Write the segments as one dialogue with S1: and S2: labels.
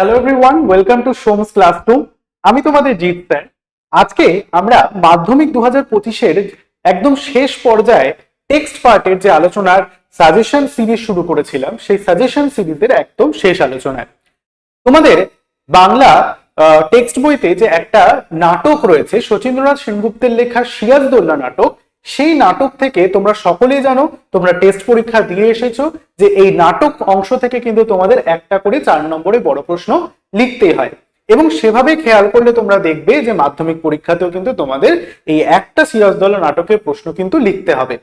S1: Hello everyone welcome to Som's classroom আমি তোমাদের Jeet sir. আজকে আমরা মাধ্যমিক দু হাজার পঁচিশের একদম শেষ পর্যায়ে টেক্সট পার্টের যে আলোচনার সাজেশন সিরিজ শুরু করেছিলাম, সেই সাজেশন সিরিজের একদম শেষ আলোচনায়। তোমাদের বাংলা টেক্সট বইতে যে একটা নাটক রয়েছে, শচীন্দ্রনাথ সেনগুপ্তের লেখা সিরাজদৌল্লা নাটক সেই নাটক থেকে তোমরা সকলেই জানো, তোমরা টেস্ট পরীক্ষা দিয়ে এসেছ যে এই নাটক অংশ থেকে কিন্তু তোমাদের একটা করে চার নম্বরে বড় প্রশ্ন লিখতেই হয়। এবং সেভাবে খেয়াল করলে তোমরা দেখবে যে মাধ্যমিক পরীক্ষাতেও কিন্তু তোমাদের এই একটা সিরাজদৌল্লা নাটকের প্রশ্ন কিন্তু লিখতে হবে।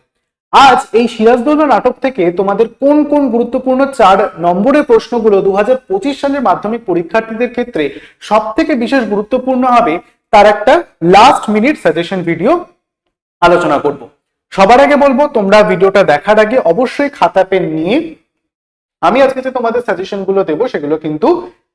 S1: আজ এই সিরাজদৌল্লা নাটক থেকে তোমাদের কোন কোন গুরুত্বপূর্ণ চার নম্বরের প্রশ্নগুলো দু হাজার পঁচিশ সালের মাধ্যমিক পরীক্ষার্থীদের ক্ষেত্রে সব থেকে বিশেষ গুরুত্বপূর্ণ হবে, তার একটা লাস্ট মিনিট সাজেশন ভিডিও আলোচনা করব। সবার আগে বলব, তোমরা ভিডিওটা দেখার আগে অবশ্যই খাতা পেন নিয়ে আমি আজকে যে তোমাদের সাজেশনগুলো দেবো, সেগুলো কিন্তু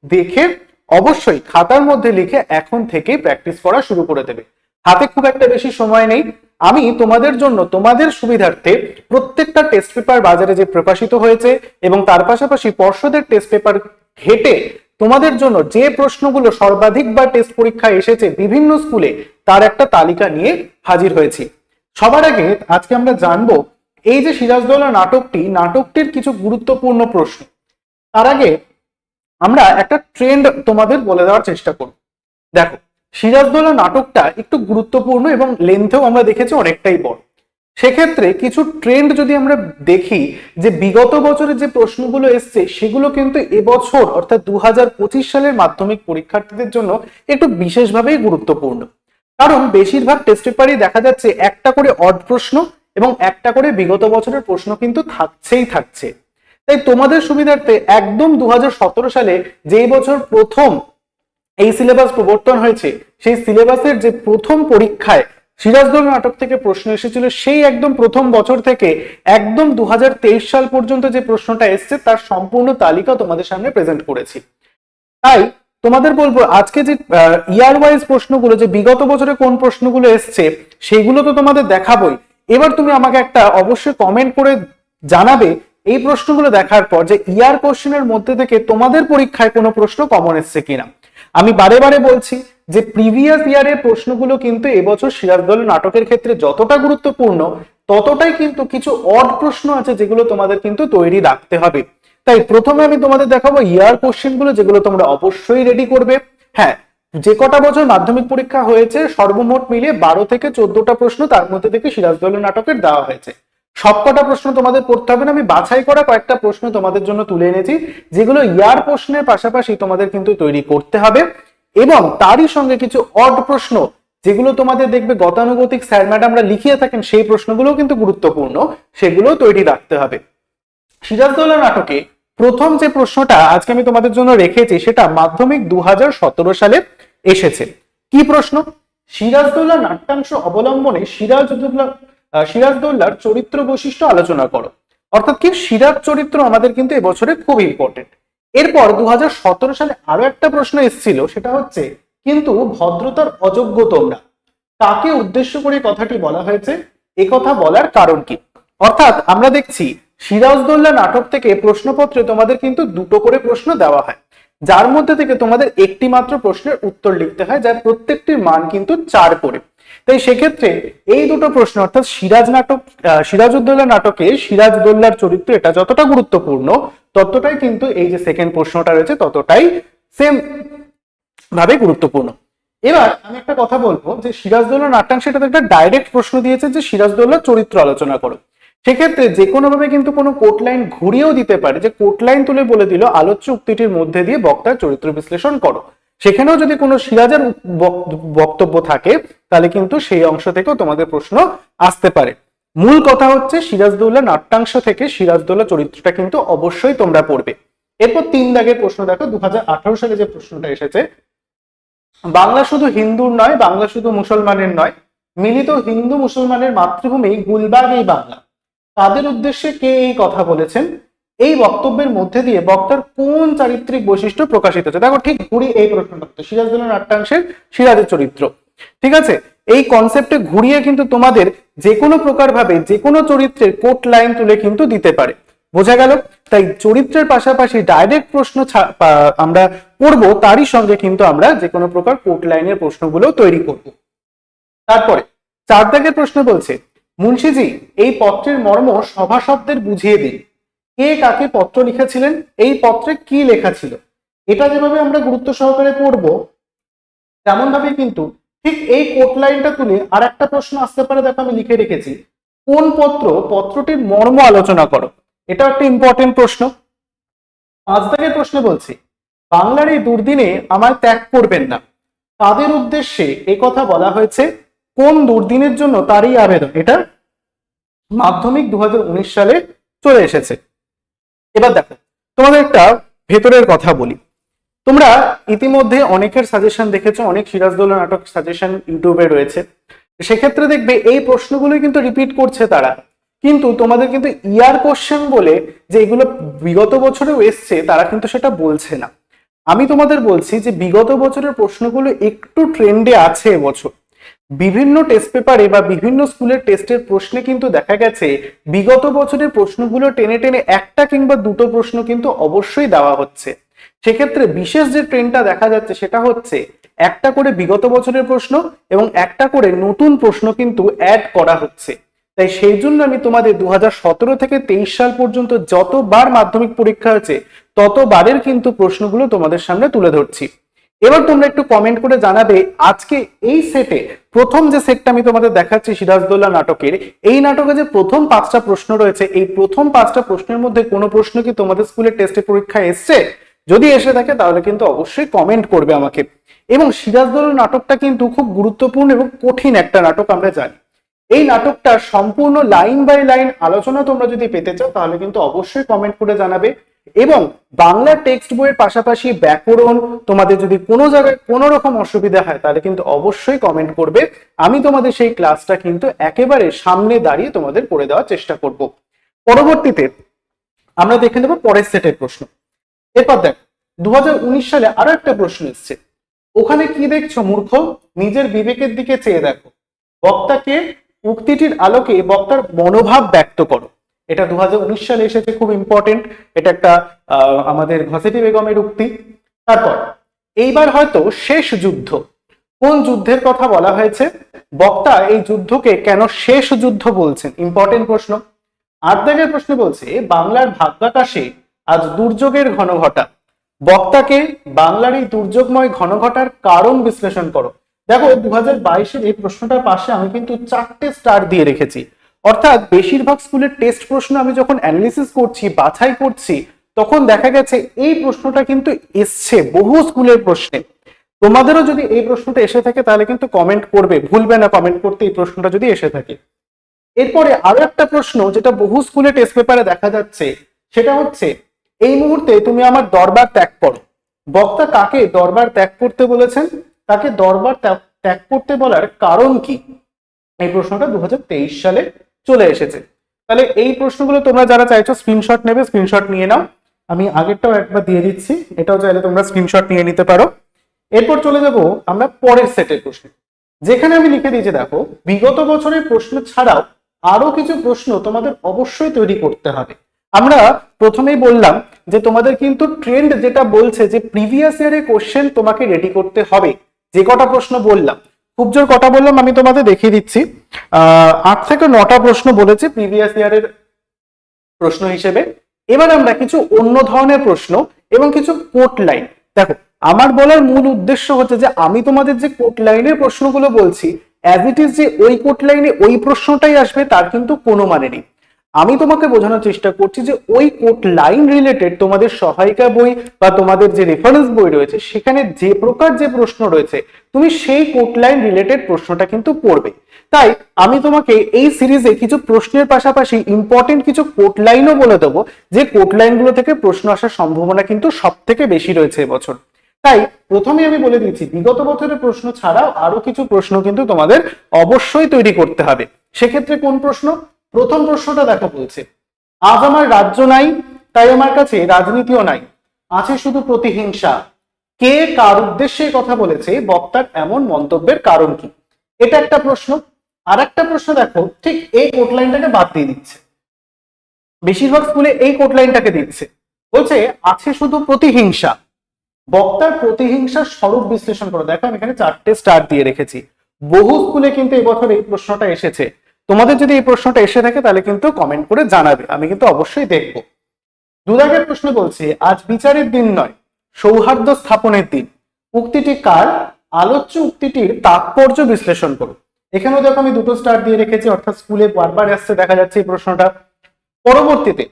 S1: দেখে অবশ্যই খাতার মধ্যে লিখে এখন থেকে প্র্যাকটিস করা শুরু করে দেবে। হাতে খুব একটা বেশি সময় নেই। আমি তোমাদের জন্য, তোমাদের সুবিধার্থে প্রত্যেকটা টেস্ট পেপার বাজারে যে প্রকাশিত হয়েছে এবং তার পাশাপাশি পর্ষদের টেস্ট পেপার ঘেটে তোমাদের জন্য যে প্রশ্নগুলো সর্বাধিক বা টেস্ট পরীক্ষায় এসেছে বিভিন্ন স্কুলে তার একটা তালিকা নিয়ে হাজির হয়েছি। সবার আগে আজকে আমরা জানব এই যে সিরাজদৌল্লা নাটকটি, নাটকটির কিছু গুরুত্বপূর্ণ প্রশ্ন। তার আগে আমরা একটা ট্রেন্ড তোমাদের বলে দেওয়ার চেষ্টা করব। দেখো সিরাজদৌল্লা নাটকটা একটু গুরুত্বপূর্ণ এবং লেন্থেও আমরা দেখেছি অনেকটাই বড়। সেক্ষেত্রে কিছু ট্রেন্ড যদি আমরা দেখি, যে বিগত বছরের যে প্রশ্নগুলো এসছে, সেগুলো কিন্তু এবছর, অর্থাৎ দু হাজার পঁচিশ সালের মাধ্যমিক পরীক্ষার্থীদের জন্য একটু বিশেষভাবেই গুরুত্বপূর্ণ। কারণ বেশিরভাগ টেস্ট পেপারই দেখা যাচ্ছে একটা করে অড প্রশ্ন এবং একটা করে বিগত বছরের প্রশ্ন কিন্তু থাকছেই থাকছে। তাই তোমাদের সুবিধার্থে একদম দুহাজার সতেরো সালে যেই বছর প্রথম এই সিলেবাস প্রবর্তন হয়েছে, সেই সিলেবাসের যে প্রথম পরীক্ষায় সিরাজদৌল নাটক থেকে প্রশ্ন এসেছিল, সেই একদম প্রথম বছর থেকে একদম দু হাজার তেইশ সাল পর্যন্ত যে প্রশ্নটা এসছে, তার সম্পূর্ণ তালিকা তোমাদের সামনে প্রেজেন্ট করেছি। তাই তোমাদের বলব, আজকে যে ইয়ার ওয়াইজ প্রশ্নগুলো, যে বিগত বছরে কোন প্রশ্নগুলো এসছে, সেগুলো তো তোমাদের দেখাবোই। এবার তুমি আমাকে একটা অবশ্যই কমেন্ট করে জানাবে, এই প্রশ্নগুলো দেখার পর যে ইয়ার কোশ্চেনের মধ্যে থেকে তোমাদের পরীক্ষায় কোনো প্রশ্ন কমন এসছে কিনা। আমি বারে বারে বলছি যে প্রিভিয়াস ইয়ারের প্রশ্নগুলো কিন্তু এবছর সিরাজদৌল নাটকের ক্ষেত্রে যতটা গুরুত্বপূর্ণ, ততটাই কিন্তু কিছু অড প্রশ্ন আছে যেগুলো তোমাদের কিন্তু তৈরি রাখতে হবে। তাই প্রথমে আমি তোমাদের দেখাবো ইয়ার কোশ্চেনগুলো যেগুলো তোমরা অবশ্যই রেডি করবে। হ্যাঁ যে কটা বছর মাধ্যমিক পরীক্ষা হয়েছে সর্বমোট মিলিয়ে বারো থেকে চোদ্দটা প্রশ্ন তার মধ্যে থেকে সিরাজদৌল নাটকের দেওয়া হয়েছে। সবকটা প্রশ্ন তোমাদের পড়তে হবে না, আমি বাছাই করা কয়েকটা প্রশ্ন তোমাদের জন্য তুলে এনেছি, যেগুলো ইয়ার প্রশ্নের পাশাপাশি তোমাদের কিন্তু তৈরি করতে হবে। এবং তারই সঙ্গে কিছু অড প্রশ্ন, যেগুলো তোমাদের দেখবে গতানুগতিক স্যার ম্যাডামরা লিখিয়ে থাকেন, সেই প্রশ্নগুলো কিন্তু গুরুত্বপূর্ণ সেগুলো তৈরি রাখতে হবে। সিরাজদৌল্লা নাটকে প্রথম যে প্রশ্নটা আজকে আমি তোমাদের জন্য রেখেছি, সেটা মাধ্যমিক দু হাজার সতেরো সালে এসেছে। কি প্রশ্ন? সিরাজদৌল্লা নাট্যাংশ অবলম্বনে সিরাজদৌল্লা সিরাজদৌল্লার চরিত্র বৈশিষ্ট্য আলোচনা করো। অর্থাৎ কি? সিরাজ চরিত্র আমাদের কিন্তু এবছরে খুব ইম্পর্টেন্ট এরপর দু হাজার সতেরো সালে আরও একটা প্রশ্ন এসেছিল, সেটা হচ্ছে, কিন্তু ভদ্রতার অযোগ্য তোমরা? কাকে উদ্দেশ্য করে কথাটি বলা হয়েছে? কথা বলার কারণ কি? অর্থাৎ আমরা দেখছি সিরাজদৌল্লা নাটক থেকে প্রশ্নপত্রে তোমাদের কিন্তু দুটো করে প্রশ্ন দেওয়া হয়। যার মধ্যে থেকে তোমাদের একটি মাত্র প্রশ্নের উত্তর লিখতে হয়, যার প্রত্যেকটির মান কিন্তু চার করে। তাই সেক্ষেত্রে এই দুটো প্রশ্ন, অর্থাৎ সিরাজ নাটক সিরাজউদ্দৌলা নাটকে সিরাজদৌল্লার চরিত্র এটা যতটা গুরুত্বপূর্ণ, ততটাই কিন্তু এই যে সেকেন্ড প্রশ্নটা রয়েছে, ততটাই সেম ভাবে গুরুত্বপূর্ণ। এবার আমি একটা কথা বলব যে সিরাজদৌল্লা নাট্যাংশ এটা একটা ডাইরেক্ট প্রশ্ন দিয়েছে যে সিরাজদৌল্লার চরিত্র আলোচনা করো। সেক্ষেত্রে যে কোনো ভাবে কিন্তু কোনো কোট লাইন ঘুরিয়েও দিতে পারে, যে কোট লাইন তুলে বলে দিল, আলোচ্য উক্তিটির মধ্যে দিয়ে বক্তার চরিত্র বিশ্লেষণ করো। সেখানেও যদি কোনো সিরাজের বক্তব্য থাকে, তাহলে কিন্তু সেই অংশ থেকেও তোমাদের প্রশ্ন আসতে পারে। মূল কথা হচ্ছে সিরাজদৌল্লা নাট্যাংশ থেকে সিরাজদৌল্লা চরিত্রটা কিন্তু অবশ্যই তোমরা পড়বে। এরপর তিন দাগের প্রশ্ন দেখো দু হাজার আঠারো সালে যে প্রশ্নটা এসেছে, বাংলা শুধু হিন্দুর নয়, বাংলা শুধু মুসলমানের নয়, মিলিত হিন্দু মুসলমানের মাতৃভূমি গুলবাগ এই বাংলা। তাদের উদ্দেশ্যে কে এই কথা বলেছেন? এই বক্তব্যের মধ্যে দিয়ে বক্তার কোন চারিত্রিক বৈশিষ্ট্য প্রকাশিত হচ্ছে? দেখো ঠিক ঘুরি এই প্রশ্নটা সিরাজদৌল্লা নাট্যাংশের সিরাজের চরিত্র। ঠিক আছে? এই কনসেপ্টে ঘুরিয়ে কিন্তু তোমাদের যে কোনো প্রকার ভাবে যে কোনো চরিত্রের কোট লাইন তুলে কিন্তু দিতে পারে। বোঝা গেল? তাই চরিত্রের পাশাপাশি ডাইরেক্ট প্রশ্ন আমরা করব, তারই সঙ্গে কিন্তু আমরা যে কোনো প্রকার কোর্ট লাইনের প্রশ্নগুলো তৈরি করব। তারপরে চার দাগের প্রশ্ন বলছে মুন্সিজি, এই পত্রের মর্ম সভাসদদের বুঝিয়ে দিন। কে কাকে পত্র লিখেছিলেন, এই পত্রে কি লেখা ছিল? এটা যেভাবে আমরা গুরুত্ব সহকারে পড়ব তেমন ভাবে কিন্তু ঠিক এই কোট লাইনটা তুলে আর একটা প্রশ্ন আসতে পারে, দেখো আমি লিখে রেখেছি। কোন পত্র পত্রটির মর্ম আলোচনা করো? এটা একটা ইম্পর্টেন্ট প্রশ্ন। পাঁচ দাগের প্রশ্ন বলছি, বাংলার এই দুর্দিনে আমায় ত্যাগ করবেন না। তাদের উদ্দেশ্যে কথা বলা হয়েছে কোন দুর্দিনের জন্য তারই আবেদন? এটা মাধ্যমিক দু হাজার উনিশ সালে চলে এসেছে। এবার দেখো, তোমাদের একটা ভেতরের কথা বলি। তোমরা ইতিমধ্যে অনেকের সাজেশন দেখেছ, অনেক সিরাজদৌল্লা নাটক সাজেশন ইউটিউবে রয়েছে। সেক্ষেত্রে দেখবে এই প্রশ্নগুলো কিন্তু রিপিট করছে তারা। কিন্তু তোমাদের কিন্তু ইয়ার কোশ্চেন বলে যে এগুলো বিগত বছরেও এসছে, তারা কিন্তু সেটা বলছে না। আমি তোমাদের বলছি যে বিগত বছরের প্রশ্নগুলো একটু ট্রেন্ডে আছে এবছর বিভিন্ন টেস্ট পেপারে বা বিভিন্ন স্কুলের টেস্টের প্রশ্নে কিন্তু দেখা গেছে, বিগত বছরের প্রশ্নগুলো টেনে টেনে একটা কিংবা দুটো প্রশ্ন কিন্তু অবশ্যই দেওয়া হচ্ছে। সেক্ষেত্রে বিশেষ যে ট্রেন্ডটা দেখা যাচ্ছে সেটা হচ্ছে, একটা করে বিগত বছরের প্রশ্ন এবং একটা করে নতুন প্রশ্ন কিন্তু অ্যাড করা হচ্ছে। তাই সেই জন্য আমি তোমাদের দু হাজার সতেরো থেকে তেইশ সাল পর্যন্ত যতবার মাধ্যমিক পরীক্ষা হয়েছে, ততবারের কিন্তু প্রশ্নগুলো তোমাদের সামনে তুলে ধরছি। এবার তোমরা একটু কমেন্ট করে জানাবে, আজকে এই সেটে প্রথম যে সেটটা আমি তোমাদের দেখাচ্ছি সিরাজদৌল্লা নাটকের, এই নাটকে যে প্রথম পাঁচটা প্রশ্ন রয়েছে, এই প্রথম পাঁচটা প্রশ্নের মধ্যে কোনো প্রশ্ন কি তোমাদের স্কুলের টেস্টে পরীক্ষায় এসছে? যদি এসে থাকে, তাহলে কিন্তু অবশ্যই কমেন্ট করবে আমাকে। এবং সিরাজদৌল্লা নাটকটা কিন্তু খুব গুরুত্বপূর্ণ এবং কঠিন একটা নাটক আমরা জানি। এই নাটকটার সম্পূর্ণ লাইন বাই লাইন আলোচনা তোমরা যদি পেতে চাও, তাহলে কিন্তু অবশ্যই কমেন্ট করে জানাবে। এবং বাংলা টেক্সট বইয়ের পাশাপাশি ব্যাকরণ তোমাদের যদি কোনো জায়গায় কোনো রকম অসুবিধা হয়, তাহলে কিন্তু অবশ্যই কমেন্ট করবে। আমি তোমাদের সেই ক্লাসটা কিন্তু একেবারে সামনে দাঁড়িয়ে তোমাদের করে দেওয়ার চেষ্টা করব। পরবর্তীতে আমরা দেখে নেব পরের সেটের প্রশ্ন। এরপর দেখ দু হাজার উনিশ সালে আরও একটা প্রশ্ন এসছে। ওখানে কি দেখছ মূর্খ? নিজের বিবেকের দিকে চেয়ে দেখো। বক্তাকে উক্তিটির আলোকে বক্তার মনোভাব ব্যক্ত করো। এটা দু হাজার উনিশ সালে এসেছে, খুব ইম্পর্টেন্ট এটা একটা আমাদের ঘসেটি বেগমের উক্তি। তারপর, এইবার হয়তো শেষ যুদ্ধ। কোন যুদ্ধের কথা বলা হয়েছে? বক্তা এই যুদ্ধকে কেন শেষ যুদ্ধ বলছেন? ইম্পর্টেন্ট প্রশ্ন। আট দাগের প্রশ্ন বলছে, বাংলার ভাগ্যাকাশে আজ দুর্যোগের ঘনঘটা। বক্তাকে বাংলার এই দুর্যোগময় ঘন ঘটার কারণ বিশ্লেষণ করো। দেখো দু হাজার বাইশের এই প্রশ্নটার পাশে আমি কিন্তু চারটে স্টার দিয়ে রেখেছি। অর্থাৎ বেশিরভাগ স্কুলের টেস্ট প্রশ্ন আমি যখন অ্যানালিসিস করছি, বাছাই করছি, তখন দেখা গেছে এই প্রশ্নটা কিন্তু এসছে বহু স্কুলের প্রশ্নে। তোমাদেরও যদি এই প্রশ্নটা এসে থাকে, তাহলে কিন্তু কমেন্ট করবে। ভুলবে না কমেন্ট করতে এই প্রশ্নটা যদি এসে থাকে। এরপরে আরও একটা প্রশ্ন যেটা বহু স্কুলে টেস্ট পেপারে দেখা যাচ্ছে, সেটা হচ্ছে, এই মুহূর্তে তুমি আমার দরবার ত্যাগ করো। বক্তা কাকে দরবার ত্যাগ করতে বলেছেন? তাকে দরবার ত্যাগ- করতে বলার কারণ কি? এই প্রশ্নটা দু হাজার তেইশ সালে চলে এসেছে। তাহলে এই প্রশ্নগুলো তোমরা যারা চাইছো স্ক্রিনশট নেবে স্ক্রিনশট নিয়ে নাও। আমি আগেরটাও একবার দিয়ে দিচ্ছি, এটাও চাইলে তোমরা স্ক্রিনশট নিয়ে নিতে পারো। এরপর চলে যাব আমরা পরের সেটের প্রশ্ন। যেখানে আমি লিখে দিয়েছি, দেখো, বিগত বছরের প্রশ্ন ছাড়াও আরও কিছু প্রশ্ন তোমাদের অবশ্যই তৈরি করতে হবে। আমরা প্রথমেই বললাম যে তোমাদের কিন্তু ট্রেন্ড যেটা বলছে যে প্রিভিয়াস ইয়ারের কোশ্চেন তোমাকে রেডি করতে হবে। যে কটা প্রশ্ন বললাম খুব জোর কটা বললাম, আমি তোমাদের দেখিয়ে দিচ্ছি। আট থেকে নটা প্রশ্ন বলেছে প্রিভিয়াস ইয়ারের প্রশ্ন হিসেবে। এবার আমরা কিছু অন্য ধরনের প্রশ্ন এবং কিছু কোট লাইন দেখো, আমার বলার মূল উদ্দেশ্য হচ্ছে যে আমি তোমাদের যে কোট লাইনের প্রশ্নগুলো বলছি অ্যাজ ইট ইজ যে ওই কোট লাইনে ওই প্রশ্নটাই আসবে, তার কিন্তু কোনো মানে নেই। আমি তোমাকে বোঝানোর চেষ্টা করছি যে ওই কোট লাইন রিলেটেড তোমাদের সহায়িকা বই বা তোমাদের যে রেফারেন্স বই রয়েছে, সেখানে যে প্রকার যে প্রশ্ন রয়েছে, তুমি সেই কোট লাইন রিলেটেড প্রশ্নটা কিন্তু পড়বে। তাই আমি তোমাকে এই সিরিজে কিছু প্রশ্নের পাশাপাশি ইম্পর্টেন্ট কিছু কোট লাইনও বলে দেবো, যে কোট লাইনগুলো থেকে প্রশ্ন আসার সম্ভাবনা কিন্তু সব থেকে বেশি রয়েছে এবছর। তাই প্রথমে আমি বলে দিচ্ছি বিগত বছরের প্রশ্ন ছাড়াও আরও কিছু প্রশ্ন কিন্তু তোমাদের অবশ্যই তৈরি করতে হবে। সেক্ষেত্রে কোন প্রশ্ন? প্রথম প্রশ্নটা দেখা বলছে, আজ আমার রাজ্য নাই, তাই আমার কাছে রাজনীতিও নাই, আছে শুধু প্রতিহিংসা। কে কার উদ্দেশ্যে কথা বলেছে, বক্তার এমন মন্তব্যের কারণ কি? এটা একটা প্রশ্ন। আর একটা প্রশ্ন দেখো, ঠিক এই কোটলাইনটাকে বাদ দিয়ে দিচ্ছে। বেশিরভাগ স্কুলে এই কোট লাইনটাকে দিচ্ছে। বলছে, আছে শুধু প্রতিহিংসা। বক্তার প্রতিহিংসার স্বরূপ বিশ্লেষণ করো। দেখো আমি এখানে চারটে স্টার দিয়ে রেখেছি। বহু স্কুলে কিন্তু এবছর এই প্রশ্নটা এসেছে। তোমাদের যদি এই প্রশ্নটা এসে থাকে, তাহলে কিন্তু কমেন্ট করে জানাবে। আমি কিন্তু অবশ্যই দেখব। দুদাগের প্রশ্ন বলছে, আজ বিচারের দিন নয়, সৌহার্দ্য স্থাপনের দিন। উক্তিটি কার? আলোচ্য উক্তিটির তাৎপর্য বিশ্লেষণ করো এখানেও দেখো আমি দুটো স্টার দিয়ে রেখেছি, অর্থাৎ স্কুলে বারবার আসছে, দেখা যাচ্ছে এই প্রশ্নটা। পরবর্তীতে,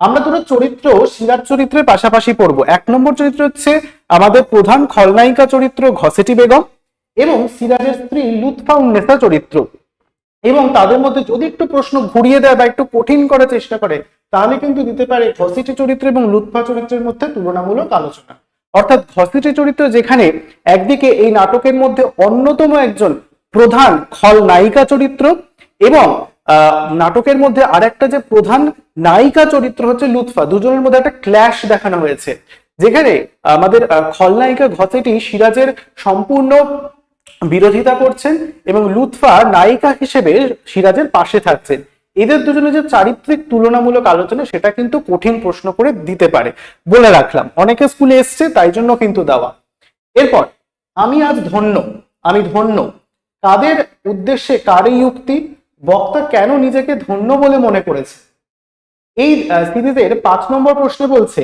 S1: আমরা দুটো চরিত্র সিরাজ চরিত্রের পাশাপাশি পড়ব। এক নম্বর চরিত্র হচ্ছে আমাদের প্রধান খলনায়িকা চরিত্র ঘসেটি বেগম এবং সিরাজের স্ত্রী লুৎফা উন্নেসা চরিত্র। এবং তাদের মধ্যে যদি একটু প্রশ্ন ঘুরিয়ে দেয় বা একটু কঠিন করার চেষ্টা করে, তাহলে কিন্তু দিতে পারে ঘসিটি চরিত্র এবং লুৎফা চরিত্রের মধ্যে তুলনামূলক আলোচনা। অর্থাৎ ঘসিটি চরিত্র যেখানে একদিকে এই নাটকের মধ্যে অন্যতম একজন প্রধান খলনায়িকা চরিত্র এবং নাটকের মধ্যে আর একটা যে প্রধান নায়িকা চরিত্র হচ্ছে লুৎফা। দুজনের মধ্যে একটা ক্ল্যাশ দেখানো হয়েছে। যেখানে আমাদের খলনায়িকা ঘসেটি সিরাজের সম্পূর্ণ বিরোধিতা করছেন এবং লুৎফা নায়িকা হিসেবে সিরাজের পাশে থাকছেন। এদের দুজনের যে চারিত্রিক তুলনামূলক আলোচনা, সেটা কিন্তু কঠিন প্রশ্ন করে দিতে পারে। বলে রাখলাম, অনেকে স্কুলে এসছে, তাই জন্য কিন্তু দেওয়া। এরপর, আমি আজ ধন্য, আমি ধন্য। কাদের উদ্দেশ্যে কার এই উক্তি, বক্তা কেন নিজেকে ধন্য বলে মনে করেছে? এই সিরিজের পাঁচ নম্বর প্রশ্ন বলছে,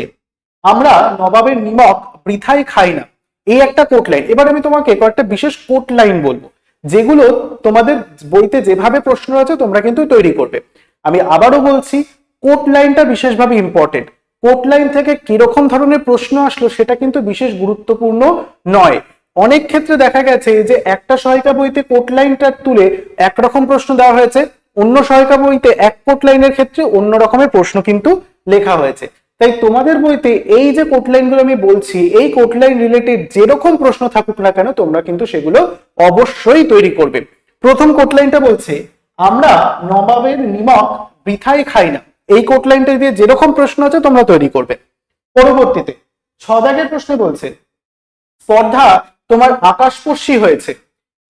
S1: আমরা নবাবের নিমক বৃথাই খাই না। এই একটা কোট লাইন এবার আমি তোমাকে কয়েকটা বিশেষ কোট লাইন বলব, যেগুলো তোমাদের বইতে যেভাবে প্রশ্ন আছে তোমরা কিন্তু তৈরি করবে। আমি আবারও বলছি কোট লাইনটা বিশেষভাবে ইম্পর্টেন্ট কোট লাইন থেকে কীরকম ধরনের প্রশ্ন আসলো সেটা কিন্তু বিশেষ গুরুত্বপূর্ণ নয়। অনেক ক্ষেত্রে দেখা গেছে যে একটা সহায়িকা বইতে কোট লাইনটা তুলে একরকম প্রশ্ন দেওয়া হয়েছে, অন্য সহায়িকা বইতে এক কোট লাইনের ক্ষেত্রে অন্য রকমের প্রশ্ন কিন্তু লেখা হয়েছে। তাই তোমাদের বইতে এই যে কোট লাইনগুলো আমি বলছি, এই কোট লাইন রিলেটেড যেরকম প্রশ্ন থাকুক না কেন, তোমরা কিন্তু সেগুলো অবশ্যই তৈরি করবে। প্রথম কোট লাইনটা বলছে, আমরা নবাবের নিমক বৃথাই খাই না। এই কোট লাইনটা দিয়ে যেরকম প্রশ্ন আছে, তোমরা তৈরি করবে। পরবর্তীতে ছদাগের প্রশ্ন বলছে, স্পর্ধা তোমার আকাশস্পর্শী হয়েছে।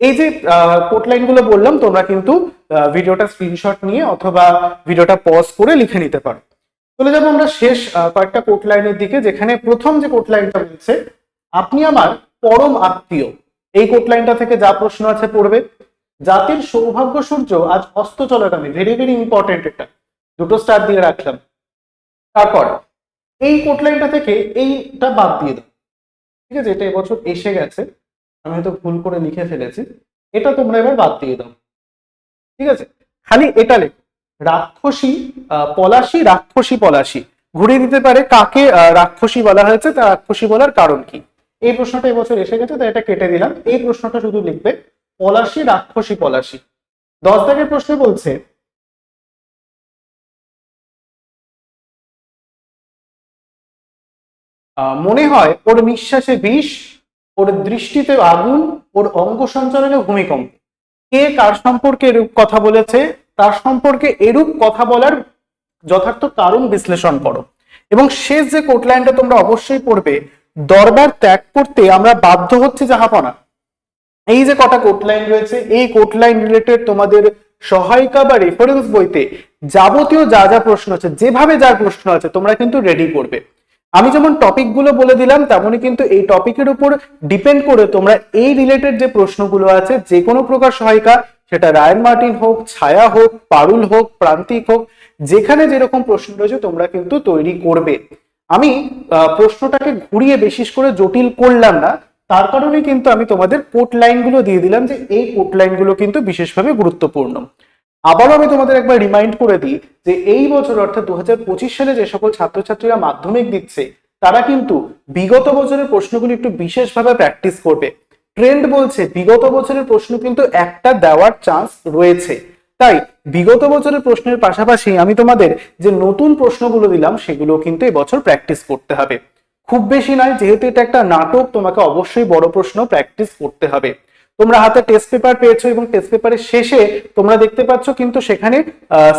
S1: এই যে কোট লাইনগুলো বললাম, তোমরা কিন্তু ভিডিওটা স্ক্রিনশট নিয়ে অথবা ভিডিওটা পজ করে লিখে নিতে পারো। চলে যাব আমরা শেষ কয়েকটা কোট লাইনের দিকে, যেখানে প্রথম যে কোট লাইনটা বলছে আপনি আমার পরম আত্মীয়। এই কোট লাইনটা থেকে যা প্রশ্ন আছে পড়বে, জাতির সৌভাগ্য সূর্য আজ অস্ত চলাকামী ভেরি ভেরি ইম্পর্টেন্ট এটা দুটো স্টার দিয়ে রাখলাম। তারপর, এই কোট লাইনটা থেকে এইটা বাদ দিয়ে দাও। ঠিক আছে, এটা এবছর এসে গেছে, আমি হয়তো ভুল করে লিখে ফেলেছি, এটা তোমরা এবার বাদ দিয়ে দাও। ঠিক আছে, খালি এটা লেখো। রাক্ষসী পলাশী রাক্ষসী, পলাশী। ঘুরিয়ে দিতে পারে কাকে রাক্ষসী বলা হয়েছে, তা রাক্ষসী বলার কারণ কি? এই প্রশ্নটা এবছর এসে গেছে, তাই এটা কেটে দিলাম। এই প্রশ্নটা শুধু লিখবে, পলাশী, রাক্ষসী, পলাশী। দশ দাগের প্রশ্ন বলছে মনে হয় ওর নিঃশ্বাসে বিষ, ওর দৃষ্টিতে আগুন, ওর অঙ্গ সঞ্চালনে ভূমিকম্প। কে কার সম্পর্কে কথা বলেছে? তার সম্পর্কে এরূপ কথা বলার যথার্থ কারণ বিশ্লেষণ করো। এবং শেষ যে কোট লাইনটা তোমরা অবশ্যই পড়বে, দরবার ত্যাগ করতে আমরা বাধ্য হচ্ছে জাহাপনা। এই যে কটা কোট লাইন রয়েছে, এই কোট লাইন রিলেটেড তোমাদের সহায়িকা বা রেফারেন্স বইতে যাবতীয় যা যা প্রশ্ন আছে, যেভাবে যার প্রশ্ন আছে, তোমরা কিন্তু রেডি করবে। আমি যেমন টপিকগুলো বলে দিলাম, তেমনই কিন্তু এই টপিকের উপর ডিপেন্ড করে তোমরা এই রিলেটেড যে প্রশ্নগুলো আছে, যে কোনো প্রকার সহায়িকা সেটা রায়ন মার্টিন হোক, ছায়া হোক, পারুল হোক, প্রান্তিক হোক, যেখানে যেরকম প্রশ্ন রয়েছে তোমরা কিন্তু তৈরি করবে। আমি প্রশ্নটাকে ঘুরিয়ে বিশেষ করে জটিল করলাম না, তার কারণে কিন্তু আমি তোমাদের কোট লাইনগুলো দিয়ে দিলাম যে এই কোট লাইনগুলো কিন্তু বিশেষভাবে গুরুত্বপূর্ণ। আবারও আমি তোমাদের একবার রিমাইন্ড করে দিই যে এই বছর অর্থাৎ দু হাজার পঁচিশ সালে যে সকল ছাত্রছাত্রীরা মাধ্যমিক দিচ্ছে, তারা কিন্তু বিগত বছরের প্রশ্নগুলি একটু বিশেষভাবে প্র্যাকটিস করবে। ট্রেন্ড বলছে, বিগত বছরের প্রশ্ন কিন্তু একটা দেওয়ার চান্স রয়েছে। তাই বিগত বছরের প্রশ্নের পাশাপাশি আমি তোমাদের যে নতুন প্রশ্নগুলো দিলাম সেগুলো কিন্তু এবছর প্র্যাকটিস করতে হবে। খুব বেশি নয়, যেহেতু এটা একটা নাটক, তোমাকে অবশ্যই বড় প্রশ্ন প্র্যাকটিস করতে হবে। তোমরা হাতে টেস্ট পেপার পেয়েছ এবং টেস্ট পেপারের শেষে তোমরা দেখতে পাচ্ছ কিন্তু সেখানে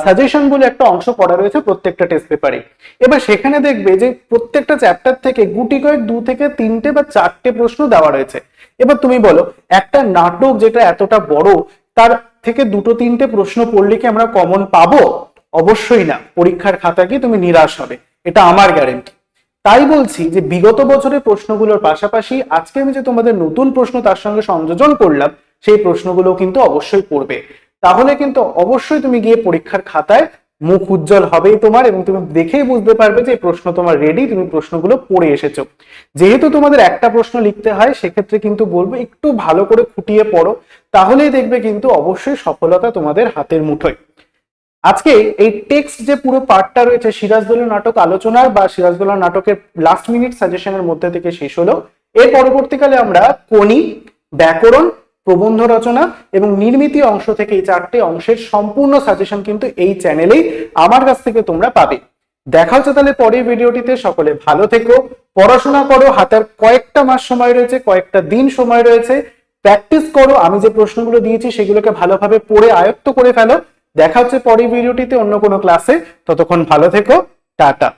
S1: সাজেশন বলে একটা অংশ করা রয়েছে প্রত্যেকটা টেস্ট পেপারে এবার সেখানে দেখবে যে প্রত্যেকটা চ্যাপ্টার থেকে গুটি কয়েক, দু থেকে তিনটে বা চারটে প্রশ্ন দেওয়া রয়েছে। এবার তুমি বলো, একটা নাটক যেটা এতটা বড়, তার থেকে দুটো তিনটে প্রশ্ন পড়লে কি আমরা কমন পাবো? অবশ্যই না। পরীক্ষার খাতা গিয়ে তুমি নিরাশ হবে। এটা আমার গ্যারেন্টি তাই বলছি যে বিগত বছরের প্রশ্নগুলোর পাশাপাশি আজকে আমি যে তোমাদের নতুন প্রশ্ন তার সঙ্গে সংযোজন করলাম, সেই প্রশ্নগুলো কিন্তু অবশ্যই পড়বে। তাহলে কিন্তু অবশ্যই তুমি গিয়ে পরীক্ষার খাতায় মুখ উজ্জ্বল হবেই তোমার এবং তুমি দেখেই বুঝতে পারবে যে প্রশ্ন তোমার রেডি তুমি প্রশ্নগুলো পড়ে এসেছ। যেহেতু তোমাদের একটা প্রশ্ন লিখতে হয়, সেক্ষেত্রে কিন্তু বলব একটু ভালো করে খুঁটিয়ে পড়ো, তাহলেই দেখবে কিন্তু অবশ্যই সফলতা তোমাদের হাতের মুঠোয়। আজকে এই টেক্সট যে পুরো পার্টটা রয়েছে সিরাজদৌল্লা নাটক আলোচনার বা সিরাজদৌল্লা নাটকের লাস্ট মিনিট সাজেশনের মধ্যে থেকে শেষ হলো। এর পরবর্তীকালে আমরা কোনি ব্যাকরণ প্রবন্ধ রচনা এবং নির্মিতি অংশ থেকে এই চারটে অংশের সম্পূর্ণ সাজেশন কিন্তু এই চ্যানেলেই আমার কাছ থেকে তোমরা পাবে। দেখা হচ্ছে তাহলে পরের ভিডিওটিতে সকলে ভালো থেকো। পড়াশোনা করো। হাতের কয়েকটা মাস সময় রয়েছে, কয়েকটা দিন সময় রয়েছে। প্র্যাকটিস করো। আমি যে প্রশ্নগুলো দিয়েছি সেগুলোকে ভালোভাবে পড়ে আয়ত্ত করে ফেলো। দেখা হচ্ছে পরের ভিডিওটিতে অন্য কোনো ক্লাসে ততক্ষণ ভালো থেকো। টাটা।